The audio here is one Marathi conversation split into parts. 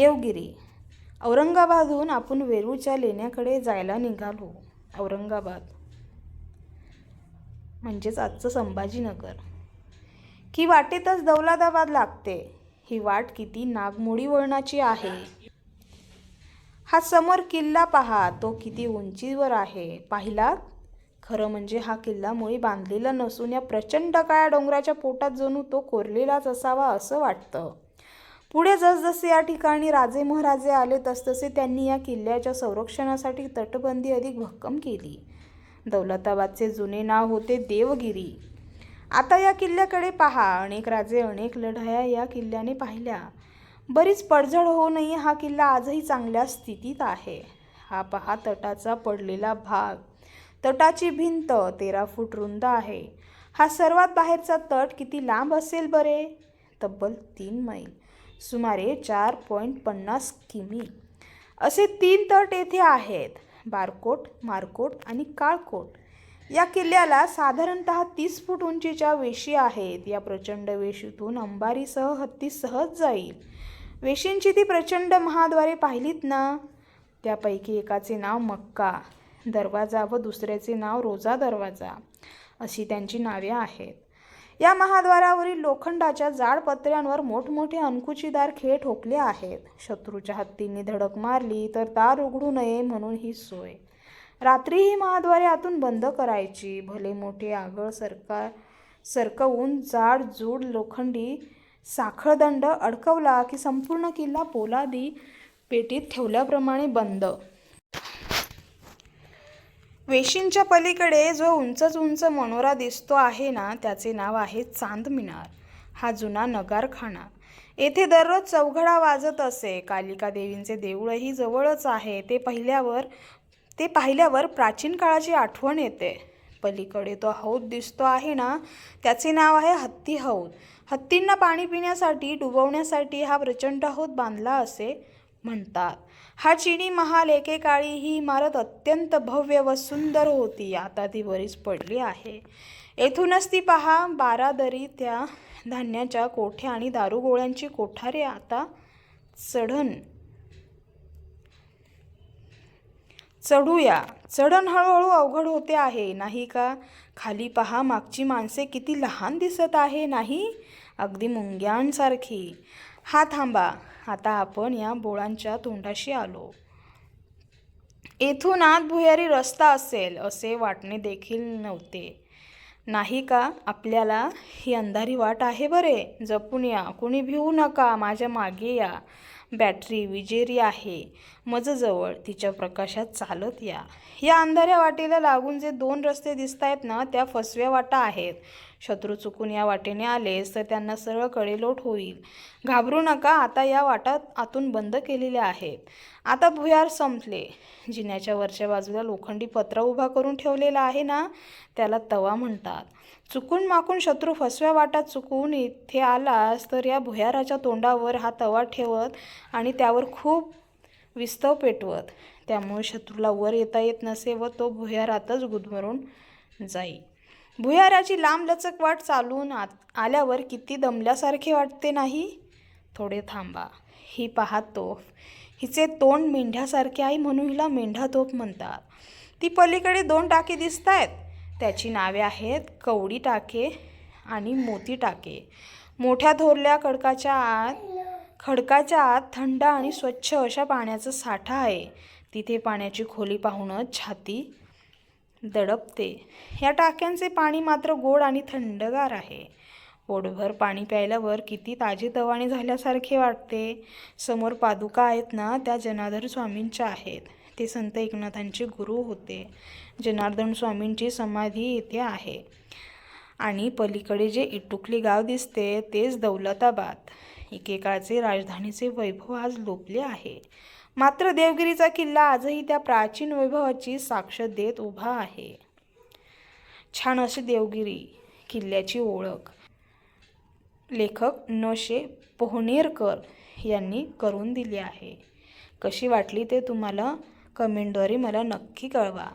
देवगिरी. औरंगाबादहून आपण वेरूळच्या लेण्याकडे जायला निघालो. औरंगाबाद. म्हणजेच आजचं संभाजीनगर. की वाटेतच दौलताबाद लागते. ही वाट किती नागमोडी वळणाची आहे. हा समोर किल्ला पहा. तो किती उंचीवर आहे. पाहिलात? खरं म्हणजे हा किल्ला मुळी बांधलेला नसून या प्रचंड काळ्या डोंगराच्या पोटात जणू तो कोरलेलाच असावा असं वाटतं. पुढे जसजसे या ठिकाणी राजे महाराजे आले तसतसे त्यांनी या किल्ल्याच्या संरक्षणासाठी तटबंदी अधिक भक्कम केली. दौलताबादचे जुने नाव होते देवगिरी. आता या किल्ल्याकडे पहा. अनेक राजे अनेक लढाया या किल्ल्याने पाहिल्या. बरीच पडझड होऊनही हा किल्ला आजही चांगल्या स्थितीत आहे. हा पहा तटाचा पडलेला भाग. तटाची भिंत तेरा फूट रुंद आहे. हा सर्वात बाहेरचा तट किती लांब असेल बरे? तब्बल तीन मैल. सुमारे चार पॉईंट पन्नास किमी. असे तीन तट येथे आहेत. बारकोट मारकोट आणि काळकोट. या किल्ल्याला साधारणत तीस फूट उंचीच्या वेशी आहेत. या प्रचंड वेशीतून अंबारीसह हत्ती सहज जाईल. वेशींची ती प्रचंड महाद्वारे पाहिलीत ना? त्यापैकी एकाचे नाव मक्का दरवाजा व दुसऱ्याचे नाव रोजा दरवाजा अशी त्यांची नावे आहेत. या महाद्वारावरील लोखंडाच्या जाड पत्र्यांवर मोठमोठे अंकुचीदार खेळ ठोकले आहेत. शत्रूच्या हत्तींनी धडक मारली तर दार उघडू नये म्हणून ही सोय. रात्री ही महाद्वारे आतून बंद करायची. भले मोठे आगळ सरकार सरकवून जाड जूड लोखंडी साखळदंड अडकवला की संपूर्ण किल्ला पोलादी पेटीत ठेवल्याप्रमाणे बंद. वेशींच्या पलीकडे जो उंचच उंच मनोरा दिसतो आहे ना त्याचे नाव आहे चांद मिनार हा जुना नगारखाना. येथे दररोज चौघडा वाजत असे. कालिका देवींचे देऊळही जवळच आहे. ते पहिल्यावर ते पाहिल्यावर प्राचीन काळाची आठवण येते. पलीकडे तो हौद दिसतो आहे ना त्याचे नाव आहे हत्ती हौद. हत्तींना पाणी पिण्यासाठी डुबवण्यासाठी हा प्रचंड हौद बांधला असे म्हणतात. हा चिनी महाल एकेकाळी ही इमारत अत्यंत भव्य व सुंदर होती. आता ती बरीच पडली आहे. येथूनच ती पहा बारादरी त्या धान्याच्या कोठ्या आणि दारुगोळ्यांची कोठारे आता चढण चढूया. चढण हळूहळू अवघड होते आहे. नाही का? खाली पहा मागची माणसे किती लहान दिसत आहे नाही? अगदी मुंग्यांसारखी. हा थांबा. आता आपण या बोळांच्या तोंडाशी आलो. येथून आत भुयारी रस्ता असेल असे वाटणे देखील नव्हते. नाही का? आपल्याला ही अंधारी वाट आहे बरे. जपून या. कुणी भिवू नका. माझ्या मागे या. बॅटरी विजेरी आहे. मजजवळ तिच्या प्रकाशात चालत या. या अंधाऱ्या वाटेला लागून जे दोन रस्ते दिसत आहेत ना त्या फसव्या वाटा आहेत. शत्रू चुकून या वाटेने आलेस तर त्यांना सरळ कडेलोट होईल. घाबरू नका आता या वाटा आतून बंद केलेल्या आहेत. आता भुयार संपले. जिन्याच्या वरच्या बाजूला लोखंडी पत्रा उभा करून ठेवलेला आहे ना त्याला तवा म्हणतात. चुकून माकून शत्रू फसव्या वाटात चुकून इथे आलास तर या भुयाराच्या तोंडावर हा तवा ठेवत आणि त्यावर खूप विस्तव पेटवत. त्यामुळे शत्रूला वर येता येत नसे व तो भुयारातच गुदमरून जाई. भुयाराची लांबलचक वाट चालून आत आल्यावर किती दमल्यासारखे वाटते नाही? थोडे थांबा. ही पहा तोफ. हिचे तोंड मेंढ्यासारखे आहे म्हणून हिला मेंढा तोफ म्हणतात. ती पलीकडे दोन टाके दिसत आहेत त्याची नावे आहेत कवडी टाके आणि मोती टाके. मोठ्या थोरल्या खडकाच्या आत खडकाच्या आत थंड आणि स्वच्छ अशा पाण्याचा साठा आहे. तिथे पाण्याची खोली पाहूनच छाती दडपते. या टाक्यांचे पाणी मात्र गोड आणि थंडगार आहे. पोटभर पाणी प्यायल्यावर किती ताजेतवाने झाल्यासारखे वाटते. समोर पादुका आहेत ना त्या जनाधर स्वामींच्या आहेत. ते संत एकनाथांचे गुरु होते. जनार्दन स्वामींची समाधी येथे आहे. आणि पलीकडे जे इटुकली गाव दिसते तेच दौलताबाद. एकेकाळचे राजधानीचे वैभव आज लोपले आहे. मात्र देवगिरीचा किल्ला आजही त्या प्राचीन वैभवाची साक्ष देत उभा आहे. छान अशी देवगिरी किल्ल्याची ओळख. लेखक नशे पोहनेरकर यांनी करून दिली आहे. कशी वाटली ते तुम्हाला? कमेंटद्वारे मला नक्की कळवा.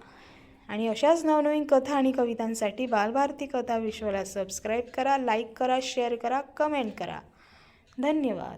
आणि अशाच नवनवीन कथा आणि कवितांसाठी बालभारती कथा विश्वाला सबस्क्राईब करा लाईक करा शेअर करा कमेंट करा. धन्यवाद.